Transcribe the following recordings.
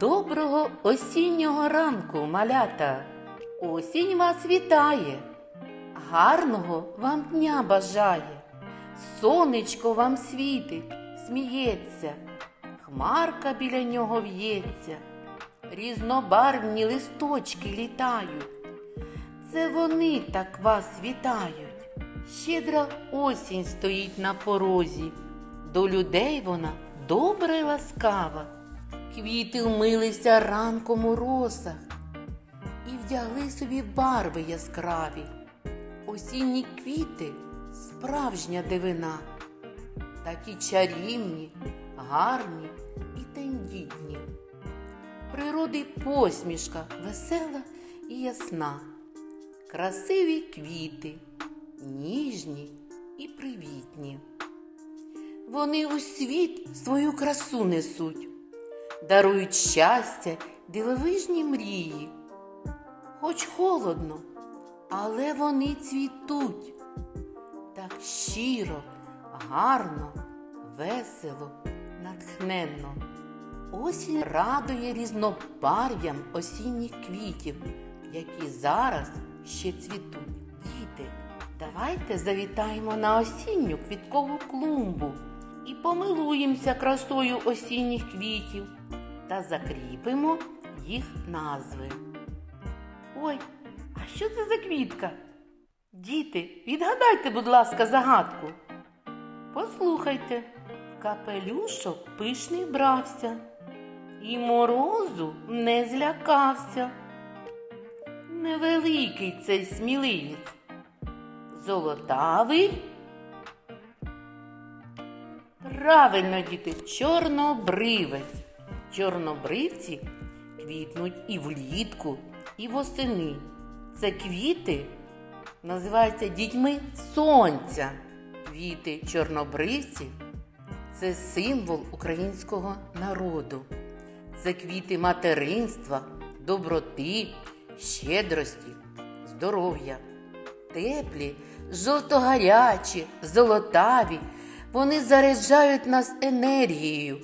Доброго осіннього ранку, малята! Осінь вас вітає, гарного вам дня бажає, сонечко вам світить, сміється, хмарка біля нього в'ється, різнобарвні листочки літають. Це вони так вас вітають. Щедра осінь стоїть на порозі, до людей вона добра й ласкава. Квіти вмилися ранком у росах і вдягли собі барви яскраві. Осінні квіти справжня дивина, такі чарівні, гарні і тендітні. Природи посмішка весела і ясна, красиві квіти, ніжні і привітні. Вони у світ свою красу несуть дарують щастя, дивовижні мрії. Хоч холодно, але вони цвітуть так щиро, гарно, весело, натхненно. Осінь радує різнобарв'ям осінніх квітів, які зараз ще цвітуть. Діти, давайте завітаємо на осінню квіткову клумбу і помилуємося красою осінніх квітів та закріпимо їх назви. Ой, а що це за квітка? Діти, відгадайте, будь ласка, загадку. Послухайте, капелюшок пишний брався, і морозу не злякався. Невеликий цей сміливець, золотавий. Правильно, діти, чорнобривець. Чорнобривці квітнуть і влітку, і восени. Це квіти називаються дітьми сонця. Квіти чорнобривці це символ українського народу. Це квіти материнства, доброти, щедрості, здоров'я. Теплі, жовтогарячі, золотаві. Вони заряджають нас енергією,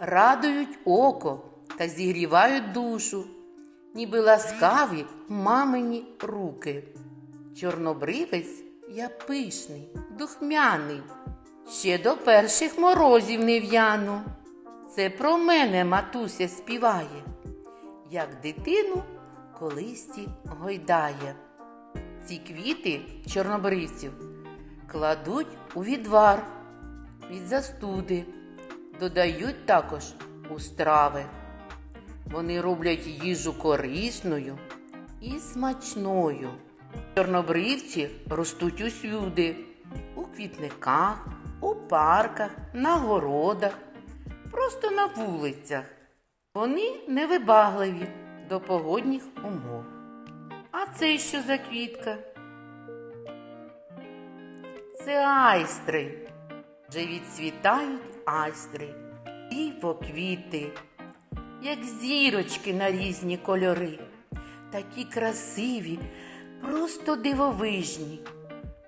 радують око та зігрівають душу, ніби ласкаві мамині руки. Чорнобривець я пишний, духмяний, ще до перших морозів не в'яну. Це про мене матуся співає, як дитину колисті гойдає. Ці квіти чорнобривців кладуть у відвар від застуди, додають також у страви. Вони роблять їжу корисною і смачною. Чорнобривці ростуть усюди, у квітниках, у парках, на городах, просто на вулицях. Вони невибагливі до погодних умов. А це що за квітка? Це айстри. Вже відцвітають айстри, диво квіти, як зірочки на різні кольори, такі красиві, просто дивовижні,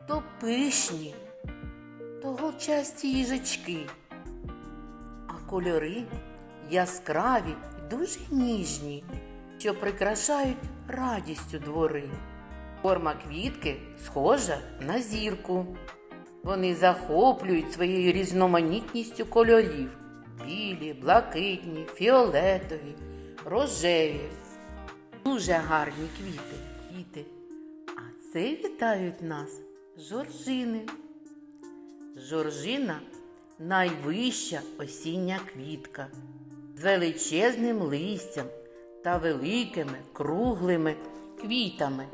то пишні, то голчасті їжачки, а кольори яскраві й дуже ніжні, що прикрашають радістю двори. Форма квітки схожа на зірку. Вони захоплюють своєю різноманітністю кольорів білі, блакитні, фіолетові, рожеві. Дуже гарні квіти, квіти. А це вітають нас жоржини. Жоржина найвища осіння квітка з величезним листям та великими круглими квітами,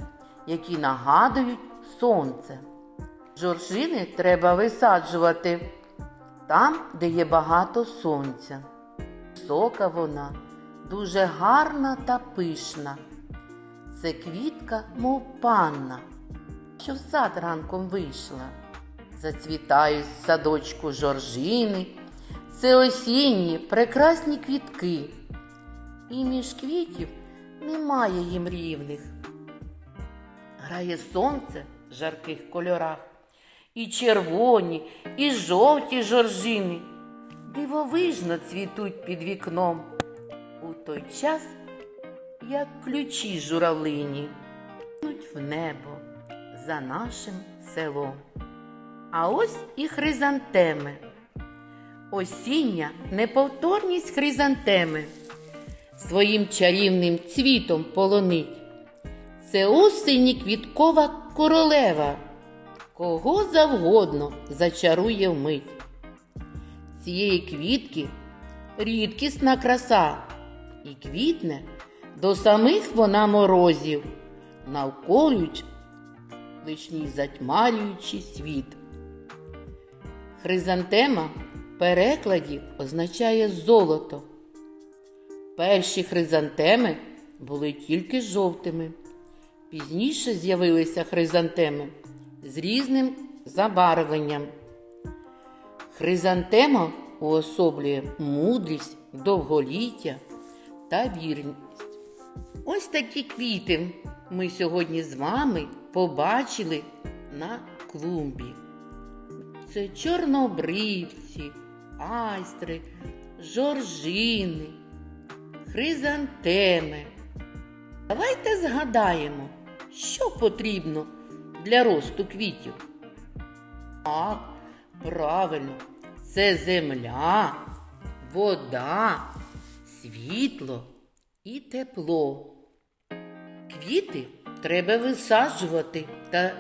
які нагадують сонце. Жоржини треба висаджувати там, де є багато сонця. Висока вона, дуже гарна та пишна. Це квітка, мов панна, що в сад ранком вийшла. Зацвітають з садочку жоржини, це осінні прекрасні квітки. І між квітів немає їм рівних. Грає сонце в жарких кольорах, і червоні, і жовті жоржини дивовижно цвітуть під вікном. У той час, як ключі журавлині, йдуть в небо за нашим селом. А ось і хризантеми. Осіння неповторність хризантеми своїм чарівним цвітом полонить. Це осені квіткова королева, кого завгодно зачарує вмить. Цієї квітки рідкісна краса, і квітне до самих вона морозів, навколюч лишній затьмарюючи світ. Хризантема в перекладі означає золото. Перші хризантеми були тільки жовтими. Пізніше з'явилися хризантеми з різним забарвленням. Хризантема уособлює мудрість, довголіття та вірність. Ось такі квіти ми сьогодні з вами побачили на клумбі. Це чорнобривці, айстри, жоржини, хризантеми. Давайте згадаємо, що потрібно для росту квітів. Так, правильно, це земля, вода, світло і тепло. Квіти треба висаджувати та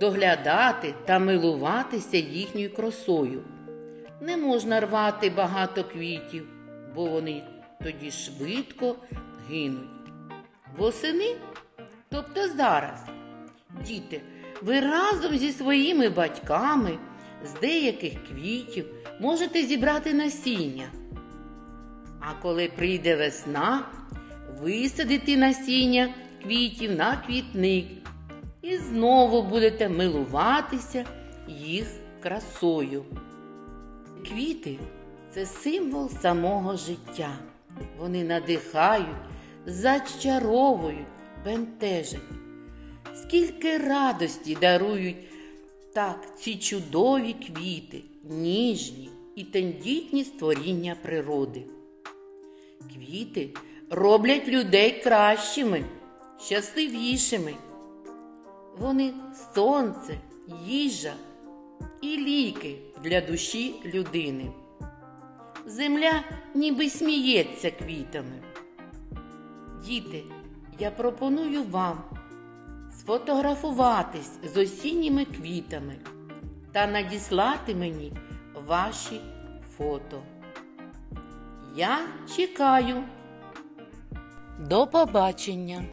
доглядати та милуватися їхньою красою. Не можна рвати багато квітів, бо вони тоді швидко гинуть. Восени, тобто зараз, діти, ви разом зі своїми батьками з деяких квітів можете зібрати насіння. А коли прийде весна, висадити насіння квітів на квітник і знову будете милуватися їх красою. Квіти це символ самого життя. Вони надихають, зачаровують, бентежать. Скільки радості дарують так ці чудові квіти, ніжні і тендітні створіння природи. Квіти роблять людей кращими, щасливішими. Вони сонце, їжа і ліки для душі людини. Земля ніби сміється квітами. Діти, я пропоную вам сфотографуватись з осінніми квітами та надіслати мені ваші фото. Я чекаю. До побачення!